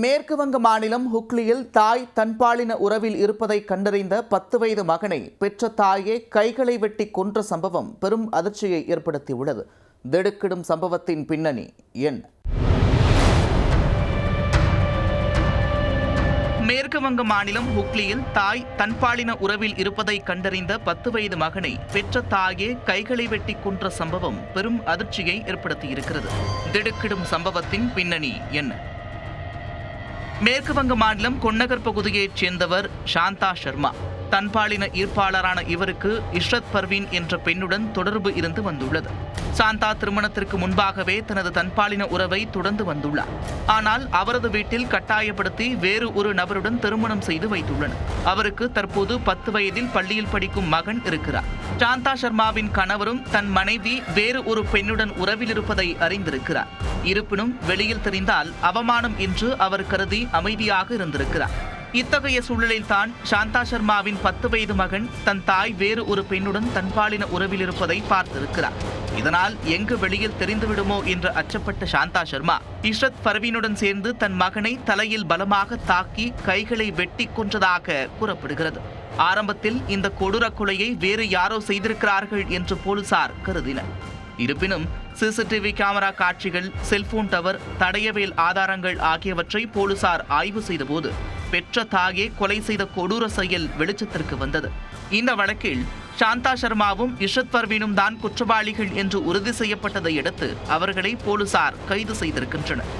மேற்கு வங்க மாநிலம் ஹுக்லியில் தாய் தன்பாலின உறவில் இருப்பதை கண்டறிந்த பத்து வயது மகனை பெற்ற தாயே கைகளை வெட்டி கொன்ற சம்பவம் பெரும் அதிர்ச்சியை ஏற்படுத்தியுள்ளது. திடுக்கிடும் சம்பவத்தின் பின்னணி என்ன மேற்கு வங்க மாநிலம் ஹுக்லியில் தாய் தன்பாலின உறவில் இருப்பதை கண்டறிந்த பத்து வயது மகனை பெற்ற தாயே கைகளை வெட்டி கொன்ற சம்பவம் பெரும் அதிர்ச்சியை ஏற்படுத்தியிருக்கிறது. திடுக்கிடும் சம்பவத்தின் பின்னணி என்ன மேற்கு வங்க மாநிலம் கொன்னகர் பகுதியைச் சேர்ந்தவர் சாந்தா சர்மா தன்பாலின ஈர்ப்பாளரான இவருக்கு இஷ்ரத் பர்வீன் என்ற பெண்ணுடன் தொடர்பு இருந்து வந்துள்ளது. சாந்தா திருமணத்திற்கு முன்பாகவே தனது தன்பாலின உறவை தொடர்ந்து வந்துள்ளார். ஆனால் அவரது வீட்டில் கட்டாயப்படுத்தி வேறு ஒரு நபருடன் திருமணம் செய்து வைத்துள்ளனர். அவருக்கு தற்போது பத்து வயதில் பள்ளியில் படிக்கும் மகன் இருக்கிறார். சாந்தா சர்மாவின் கணவரும் தன் மனைவி வேறு ஒரு பெண்ணுடன் உறவில் இருப்பதை அறிந்திருக்கிறார். இருப்பினும் வெளியில் தெரிந்தால் அவமானம் என்று அவர் கருதி அமைதியாக இருந்திருக்கிறார். இத்தகைய சூழலில்தான் சாந்தா சர்மாவின் பத்து வயது மகன் தன் தாய் வேறு ஒரு பெண்ணுடன் தன்பாலின உறவில் இருப்பதை பார்த்திருக்கிறார். இதனால் எங்கு வெளியில் தெரிந்துவிடுமோ என்று அச்சப்பட்ட சாந்தா சர்மா இஷ்ரத் பர்வீனுடன் சேர்ந்து தன் மகனை தலையில் பலமாக தாக்கி கைகளை வெட்டி கொன்றதாக கூறப்படுகிறது. ஆரம்பத்தில் இந்த கொடூர கொலையை வேறு யாரோ செய்திருக்கிறார்கள் என்று போலீசார் கருதினர். இருப்பினும் சிசிடிவி கேமரா காட்சிகள் செல்போன் டவர் தடயவியல் ஆதாரங்கள் ஆகியவற்றை போலீசார் ஆய்வு செய்தபோது பெற்ற தாயே கொலை செய்த கொடூர செயல் வெளிச்சத்திற்கு வந்தது. இந்த வழக்கில் சாந்தா சர்மாவும் இஷத் பர்வீனும் தான் குற்றவாளிகள் என்று உறுதி செய்யப்பட்டதை அடுத்து அவர்களை போலீசார் கைது செய்திருக்கின்றனர்.